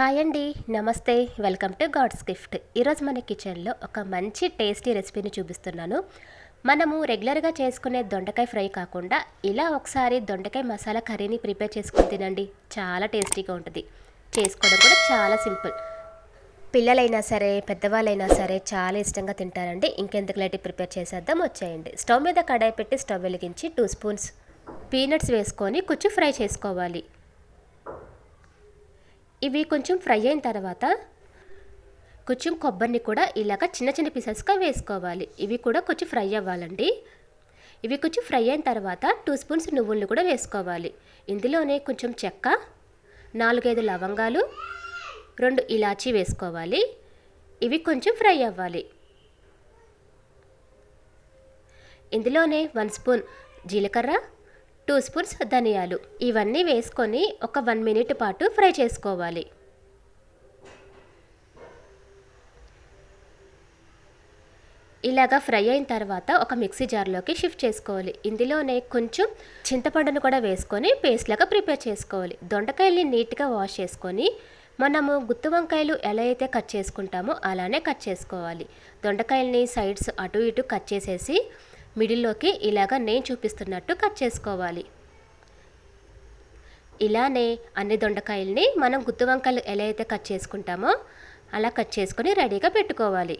Hi అండి. నమస్తే. Welcome to God's Gift. ఈరోజు మన కిచెన్లో ఒక మంచి టేస్టీ రెసిపీని చూపిస్తున్నాను. మనము రెగ్యులర్గా చేసుకునే దొండకాయ ఫ్రై కాకుండా ఇలా ఒకసారి దొండకాయ మసాలా కర్రీని ప్రిపేర్ చేసుకుని తినండి. చాలా టేస్టీగా ఉంటుంది. చేసుకోవడం కూడా చాలా సింపుల్. పిల్లలైనా సరే పెద్దవాళ్ళైనా సరే చాలా ఇష్టంగా తింటారండి. ఇంకెందుకు లైట్ ప్రిపేర్ చేసేద్దాం వచ్చేయండి. స్టవ్ మీద కడాయి పెట్టి స్టవ్ వెలిగించి టూ స్పూన్స్ పీనట్స్ వేసుకొని కొంచెం ఫ్రై చేసుకోవాలి. ఇవి కొంచెం ఫ్రై అయిన తర్వాత కొంచెం కొబ్బరిని కూడా ఇలాగ చిన్న చిన్న పీసెస్గా వేసుకోవాలి. ఇవి కూడా కొంచెం ఫ్రై అవ్వాలండి. ఇవి కొంచెం ఫ్రై అయిన తర్వాత టూ స్పూన్స్ నువ్వులను కూడా వేసుకోవాలి. ఇందులోనే కొంచెం చెక్క నాలుగైదు లవంగాలు రెండు ఇలాచీ వేసుకోవాలి. ఇవి కొంచెం ఫ్రై అవ్వాలి. ఇందులోనే వన్ స్పూన్ జీలకర్ర టూ స్పూన్స్ ధనియాలు. ఇవన్నీ వేసుకొని ఒక వన్ మినిట్ పాటు ఫ్రై చేసుకోవాలి. ఇలాగా ఫ్రై అయిన తర్వాత ఒక మిక్సీ జార్లోకి షిఫ్ట్ చేసుకోవాలి. ఇందులోనే కొంచెం చింతపండును కూడా వేసుకొని పేస్ట్లాగా ప్రిపేర్ చేసుకోవాలి. దొండకాయల్ని నీట్గా వాష్ చేసుకొని మనము గుత్తి వంకాయలు ఎలా అయితే కట్ చేసుకుంటామో అలానే కట్ చేసుకోవాలి. దొండకాయల్ని సైడ్స్ అటు ఇటు కట్ చేసేసి మిడిల్లోకి ఇలాగ నేను చూపిస్తున్నట్టు కట్ చేసుకోవాలి. ఇలానే అన్ని దొండకాయల్ని మనం గుత్తు వంకాయలు ఎలా అయితే కట్ చేసుకుంటామో అలా కట్ చేసుకొని రెడీగా పెట్టుకోవాలి.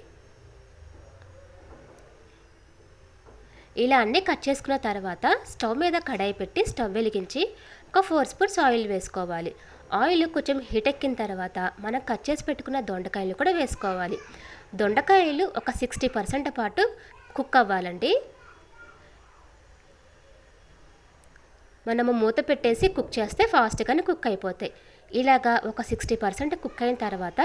ఇలా అన్నీ కట్ చేసుకున్న తర్వాత స్టవ్ మీద కడాయి పెట్టి స్టవ్ వెలిగించి ఒక ఫోర్ స్పూన్స్ ఆయిల్ వేసుకోవాలి. ఆయిల్ కొంచెం హీట్ ఎక్కిన తర్వాత మనం కట్ చేసి పెట్టుకున్న దొండకాయలు కూడా వేసుకోవాలి. దొండకాయలు ఒక సిక్స్టీ పర్సెంట్ పాటు కుక్ అవ్వాలండి. మనము మూత పెట్టేసి కుక్ చేస్తే ఫాస్ట్గానే కుక్ అయిపోతాయి. ఇలాగా ఒక సిక్స్టీ పర్సెంట్ కుక్ అయిన తర్వాత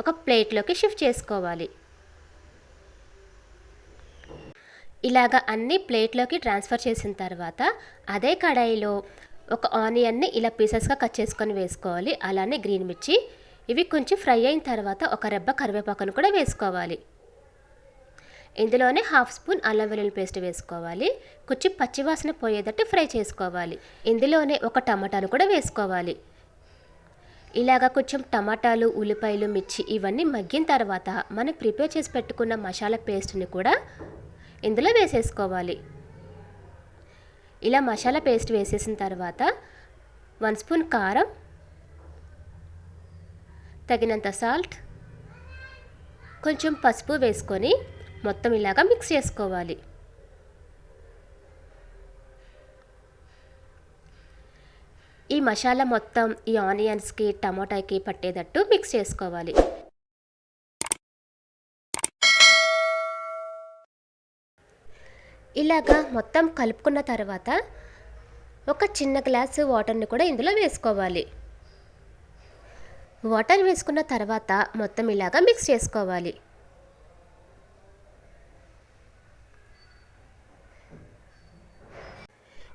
ఒక ప్లేట్లోకి షిఫ్ట్ చేసుకోవాలి. ఇలాగ అన్ని ప్లేట్లోకి ట్రాన్స్ఫర్ చేసిన తర్వాత అదే కడాయిలో ఒక ఆనియన్ని ఇలా పీసెస్గా కట్ చేసుకొని వేసుకోవాలి. అలానే గ్రీన్ మిర్చి ఇవి కొంచెం ఫ్రై అయిన తర్వాత ఒక రెబ్బ కరివేపాకును కూడా వేసుకోవాలి. ఇందులోనే హాఫ్ స్పూన్ అల్లం వెల్లుల్లి పేస్ట్ వేసుకోవాలి. కొంచెం పచ్చివాసన పోయేటట్టు ఫ్రై చేసుకోవాలి. ఇందులోనే ఒక టమాటాను కూడా వేసుకోవాలి. ఇలాగా కొంచెం టమాటాలు ఉల్లిపాయలు మిర్చి ఇవన్నీ మగ్గిన తర్వాత మనం ప్రిపేర్ చేసి పెట్టుకున్న మసాలా పేస్ట్ని కూడా ఇందులో వేసేసుకోవాలి. ఇలా మసాలా పేస్ట్ వేసేసిన తర్వాత వన్ స్పూన్ కారం తగినంత సాల్ట్ కొంచెం పసుపు వేసుకొని మొత్తం ఇలాగా మిక్స్ చేసుకోవాలి. ఈ మసాలా మొత్తం ఈ ఆనియన్స్కి టమాటాకి పట్టేటట్టు మిక్స్ చేసుకోవాలి. ఇలాగా మొత్తం కలుపుకున్న తర్వాత ఒక చిన్న గ్లాసు వాటర్ని కూడా ఇందులో వేసుకోవాలి. వాటర్ వేసుకున్న తర్వాత మొత్తం ఇలాగా మిక్స్ చేసుకోవాలి.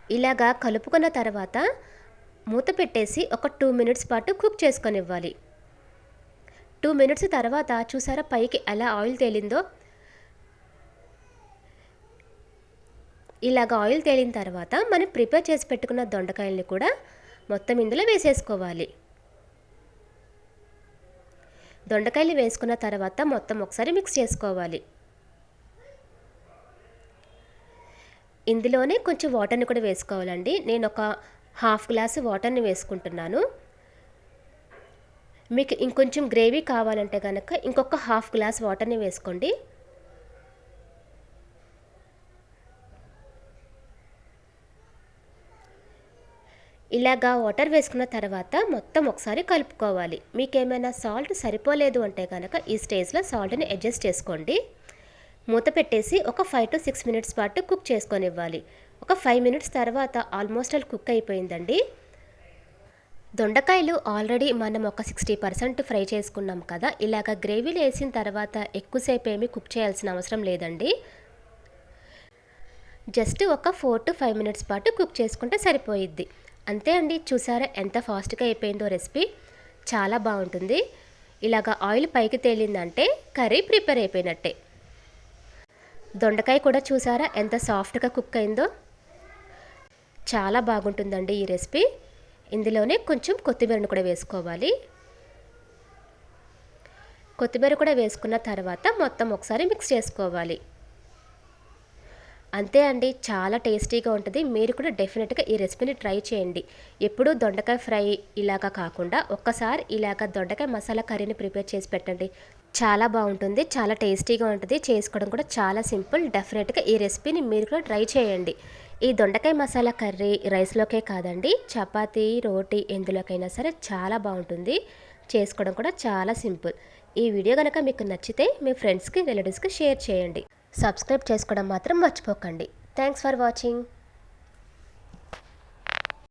ఇలాగా కలుపుకున్న తర్వాత మూత పెట్టేసి ఒక టూ మినిట్స్ పాటు కుక్ చేసుకొని ఇవ్వాలి టూ మినిట్స్ తర్వాత చూసారా పైకి ఎలా ఆయిల్ తేలిందో? ఇలాగ ఆయిల్ తేలిన తర్వాత మనం ప్రిపేర్ చేసి పెట్టుకున్న దొండకాయల్ని కూడా మొత్తం ఇందులో వేసేసుకోవాలి. దొండకాయలు వేసుకున్న తర్వాత మొత్తం ఒకసారి మిక్స్ చేసుకోవాలి. ఇందులోనే కొంచెం వాటర్ని కూడా వేసుకోవాలండి. నేను ఒక హాఫ్ గ్లాసు వాటర్ని వేసుకుంటున్నాను. మీకు ఇంకొంచెం గ్రేవీ కావాలంటే కనుక ఇంకొక హాఫ్ గ్లాస్ వాటర్ని వేసుకోండి. ఇలాగా వాటర్ వేసుకున్న తర్వాత మొత్తం ఒకసారి కలుపుకోవాలి. మీకు ఏమైనా సాల్ట్ సరిపోలేదు అంటే కనుక ఈ స్టేజ్లో సాల్ట్ని అడ్జస్ట్ చేసుకోండి. మూత పెట్టేసి ఒక ఫైవ్ టు సిక్స్ మినిట్స్ పాటు కుక్ చేసుకొని ఇవ్వాలి ఒక ఫైవ్ మినిట్స్ తర్వాత ఆల్మోస్ట్ ఆల్ కుక్ అయిపోయిందండి. దొండకాయలు ఆల్రెడీ మనం ఒక సిక్స్టీ పర్సెంట్ ఫ్రై చేసుకున్నాం కదా ఇలాగ గ్రేవీలు వేసిన తర్వాత ఎక్కువసేపు ఏమీ కుక్ చేయాల్సిన అవసరం లేదండి. జస్ట్ ఒక ఫోర్ టు ఫైవ్ మినిట్స్ పాటు కుక్ చేసుకుంటే సరిపోయిద్ది. అంతే అండి చూసారా ఎంత ఫాస్ట్గా అయిపోయిందో రెసిపీ చాలా బాగుంటుంది. ఇలాగ ఆయిల్ పైకి తేలిందంటే కర్రీ ప్రిపేర్ అయిపోయినట్టే. దొండకాయ కూడా చూసారా? ఎంత సాఫ్ట్గా కుక్ అయిందో. చాలా బాగుంటుందండి ఈ రెసిపీ. ఇందులోనే కొంచెం కొత్తిమీరను కూడా వేసుకోవాలి. కొత్తిమీర కూడా వేసుకున్న తర్వాత మొత్తం ఒకసారి మిక్స్ చేసుకోవాలి. అంతే అండి చాలా టేస్టీగా ఉంటుంది. మీరు కూడా డెఫినెట్గా ఈ రెసిపీని ట్రై చేయండి. ఎప్పుడూ దొండకాయ ఫ్రై ఇలాగా కాకుండా ఒక్కసారి ఇలాగ దొండకాయ మసాలా కర్రీని ప్రిపేర్ చేసి పెట్టండి. చాలా బాగుంటుంది చాలా టేస్టీగా ఉంటుంది. చేసుకోవడం కూడా చాలా సింపుల్. డెఫినెట్గా ఈ రెసిపీని మీరు కూడా ట్రై చేయండి. ఈ దొండకాయ మసాలా కర్రీ రైస్లోకే కాదండి చపాతీ రోటీ ఎందులోకైనా సరే చాలా బాగుంటుంది. చేసుకోవడం కూడా చాలా సింపుల్. ఈ వీడియో కనుక మీకు నచ్చితే మీ ఫ్రెండ్స్కి రిలేటివ్స్కి షేర్ చేయండి. సబ్స్క్రైబ్ చేసుకోవడం మాత్రం మర్చిపోకండి. Thanks for watching